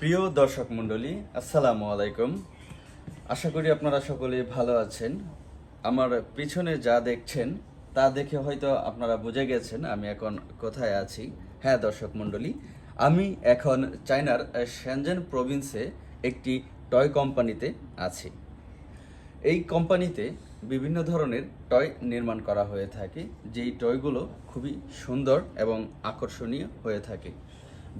প্রিয় দর্শক মণ্ডলী, আসসালামু আলাইকুম। আশা করি আপনারা সকলে ভালো আছেন। আমার পিছনে যা দেখছেন, তা দেখে হয়তো আপনারা বুঝে গেছেন আমি এখন কোথায় আছি। হ্যাঁ দর্শক মণ্ডলী, আমি এখন চায়নার শ্যানজেন প্রভিন্সে একটি টয় কোম্পানিতে আছি। এই কোম্পানিতে বিভিন্ন ধরনের টয় নির্মাণ করা হয়ে থাকে, যেই টয়গুলো খুবই সুন্দর এবং আকর্ষণীয় হয়ে থাকে।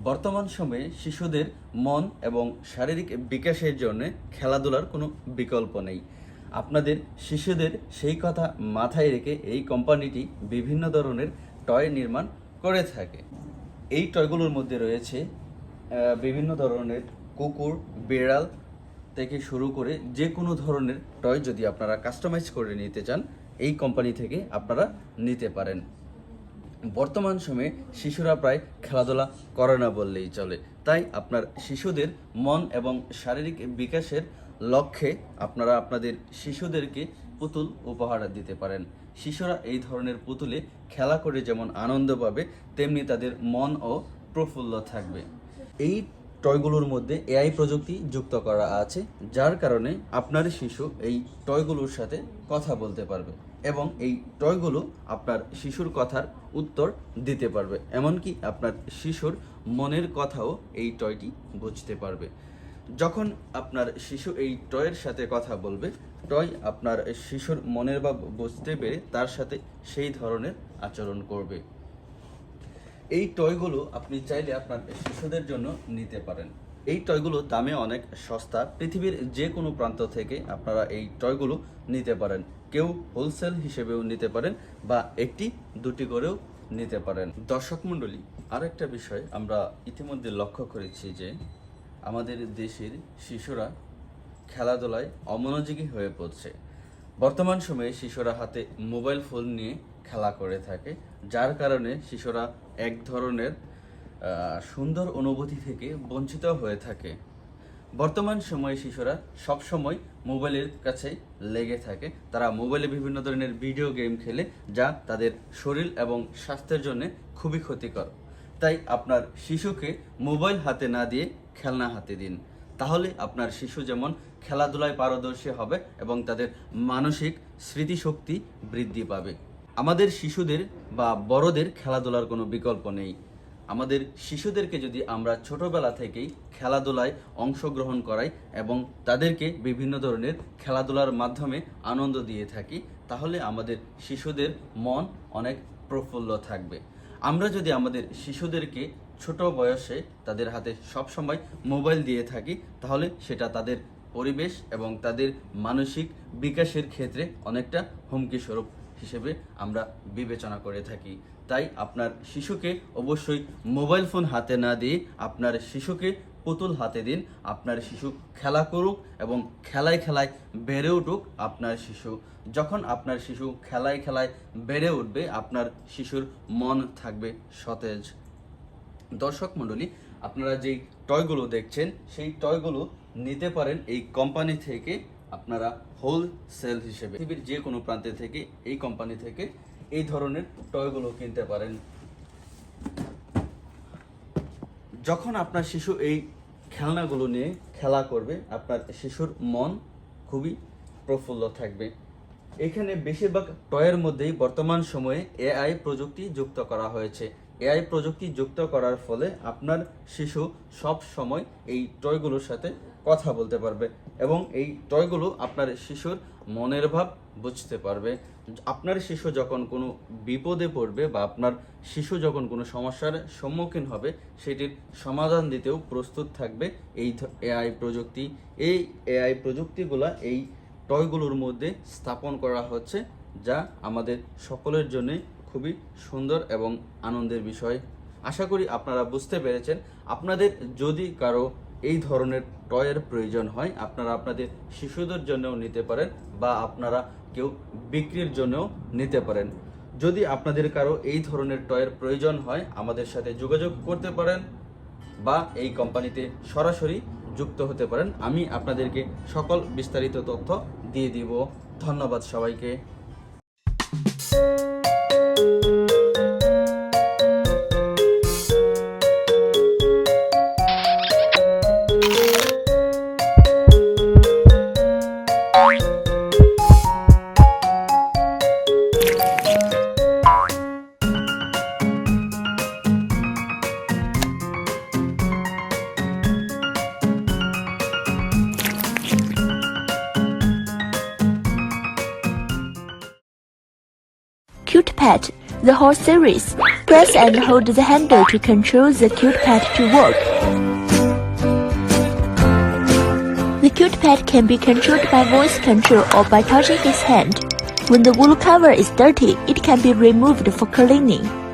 বর্তমান সময়ে শিশুদের মন এবং শারীরিক বিকাশের জন্য খেলাধুলার কোনো বিকল্প নেই। আপনাদের শিশুদের সেই কথা মাথায় রেখে এই কোম্পানিটি বিভিন্ন ধরনের টয় নির্মাণ করে থাকে। এই টয়গুলোর মধ্যে রয়েছে বিভিন্ন ধরনের কুকুর, বিড়াল থেকে শুরু করে যে কোনো ধরনের টয় যদি আপনারা কাস্টমাইজ করে নিতে চান, এই কোম্পানি থেকে আপনারা নিতে পারেন। বর্তমান সময়ে শিশুরা প্রায় খেলাধুলা করে না বললেই চলে। তাই আপনার শিশুদের মন এবং শারীরিক বিকাশের লক্ষ্যে আপনারা আপনাদের শিশুদেরকে পুতুল উপহার দিতে পারেন। শিশুরা এই ধরনের পুতুলে খেলা করে যেমন আনন্দ পাবে, তেমনি তাদের মন ও প্রফুল্ল থাকবে। এই টয়গুলোর মধ্যে এআই প্রযুক্তি যুক্ত করা আছে, যার কারণে আপনার শিশু এই টয়গুলোর সাথে কথা বলতে পারবে। এবং এই টয়গুলো আপনার শিশুর কথার উত্তর দিতে পারবে। এমনকি আপনার শিশুর মনের কথাও এই টয়টি বুঝতে পারবে। যখন আপনার শিশু এই টয়ের সাথে কথা বলবে, টয় আপনার শিশুর মনের বা বুঝতে পেরে তার সাথে সেই ধরনের আচরণ করবে। এই টয়গুলো আপনি চাইলে আপনার শিশুদের জন্য নিতে পারেন। এই টয়গুলো দামে অনেক সস্তা। পৃথিবীর যে কোনো প্রান্ত থেকে আপনারা এই টয়গুলো নিতে পারেন। কেউ হোলসেল হিসেবেও নিতে পারেন বা একটি, দুটি করেও নিতে পারেন। দর্শক মণ্ডলী, আরেকটা বিষয় আমরা ইতিমধ্যে লক্ষ্য করেছি যে আমাদের দেশের শিশুরা খেলাধুলায় অমনোযোগী হয়ে পড়ছে। বর্তমান সময়ে শিশুরা হাতে মোবাইল ফোন নিয়ে খেলা করে থাকে, যার কারণে শিশুরা এক ধরনের সুন্দর অনুভূতি থেকে বঞ্চিত হয়ে থাকে। বর্তমান সময়ে শিশুরা সব সময় মোবাইলের কাছে লেগে থাকে। তারা মোবাইলে বিভিন্ন ধরনের ভিডিও গেম খেলে, যা তাদের শরীর এবং স্বাস্থ্যের জন্য খুবই ক্ষতিকর। তাই আপনার শিশুকে মোবাইল হাতে না দিয়ে খেলনা হাতে দিন। তাহলে আপনার শিশু যেমন খেলাধুলায় পারদর্শী হবে এবং তাদের মানসিক স্মৃতিশক্তি বৃদ্ধি পাবে। আমাদের শিশুদের বা বড়দের খেলাধুলার কোনো বিকল্প নেই। আমাদের শিশুদেরকে যদি আমরা ছোটবেলা থেকেই খেলাধুলায় অংশগ্রহণ করাই এবং তাদেরকে বিভিন্ন ধরনের খেলাধুলার মাধ্যমে আনন্দ দিয়ে থাকি, তাহলে আমাদের শিশুদের মন অনেক প্রফুল্ল থাকবে। আমরা যদি আমাদের শিশুদেরকে ছোট বয়সে তাদের হাতে সবসময় মোবাইল দিয়ে থাকি, তাহলে সেটা তাদের পরিবেশ এবং তাদের মানসিক বিকাশের ক্ষেত্রে অনেকটা হুমকি স্বরূপ হিসেবে আমরা বিবেচনা করে থাকি। তাই আপনার শিশুকে অবশ্যই মোবাইল ফোন হাতে না দিয়ে আপনার শিশুকে পুতুল হাতে দিন। আপনার শিশু খেলা করুক এবং খেলায় খেলায় বেড়ে উঠুক আপনার শিশু। যখন আপনার শিশু খেলায় খেলায় বেড়ে উঠবে, আপনার শিশুর মন থাকবে সতেজ। দর্শক মণ্ডলী, আপনারা যেই টয়গুলো দেখছেন, সেই টয়গুলো নিতে পারেন এই কোম্পানি থেকে আপনারা হোলসেল হিসেবে। পৃথিবীর যে কোনো প্রান্তে থেকে এই কোম্পানি থেকে এই ধরনের টয়গুলো কিনতে পারেন। যখন আপনার শিশু এই খেলনাগুলো নিয়ে খেলা করবে, আপনার শিশুর মন খুবই প্রফুল্ল থাকবে। এখানে বেশিরভাগ টয়ের মধ্যেই বর্তমান সময়ে এআই প্রযুক্তি যুক্ত করা হয়েছে। এআই প্রযুক্তি যুক্ত করার ফলে আপনার শিশু সব সময় এই টয়গুলোর সাথে কথা বলতে পারবে এবং এই টয়গুলো আপনার শিশুর মনের ভাব বুঝতে পারবে। আপনার শিশু যখন কোনো বিপদে পড়বে বা আপনার শিশু যখন কোনো সমস্যার সম্মুখীন হবে, সেটির সমাধান দিতেও প্রস্তুত থাকবে এই এআই প্রযুক্তি। এই এআই প্রযুক্তিগুলা এই টয়গুলোর মধ্যে স্থাপন করা হচ্ছে, যা আমাদের সকলের জন্য খুবই সুন্দর এবং আনন্দের বিষয়। আশা করি আপনারা বুঝতে পেরেছেন। আপনাদের যদি কারও এই ধরনের টয়ের প্রয়োজন হয়, আপনারা আপনাদের শিশুদের জন্যও নিতে পারেন বা আপনারা কেউ বিক্রির জন্যও নিতে পারেন। যদি আপনাদের কারও এই ধরনের টয়ের প্রয়োজন হয়, আমাদের সাথে যোগাযোগ করতে পারেন বা এই কোম্পানিতে সরাসরি যুক্ত হতে পারেন। আমি আপনাদেরকে সকল বিস্তারিত তথ্য দিয়ে দিব। ধন্যবাদ সবাইকে। Pet, the whole series. Press and hold the handle to control the Cute Pet to work. The Cute Pet can be controlled by voice control or by touching his hand. When the wool cover is dirty, it can be removed for cleaning.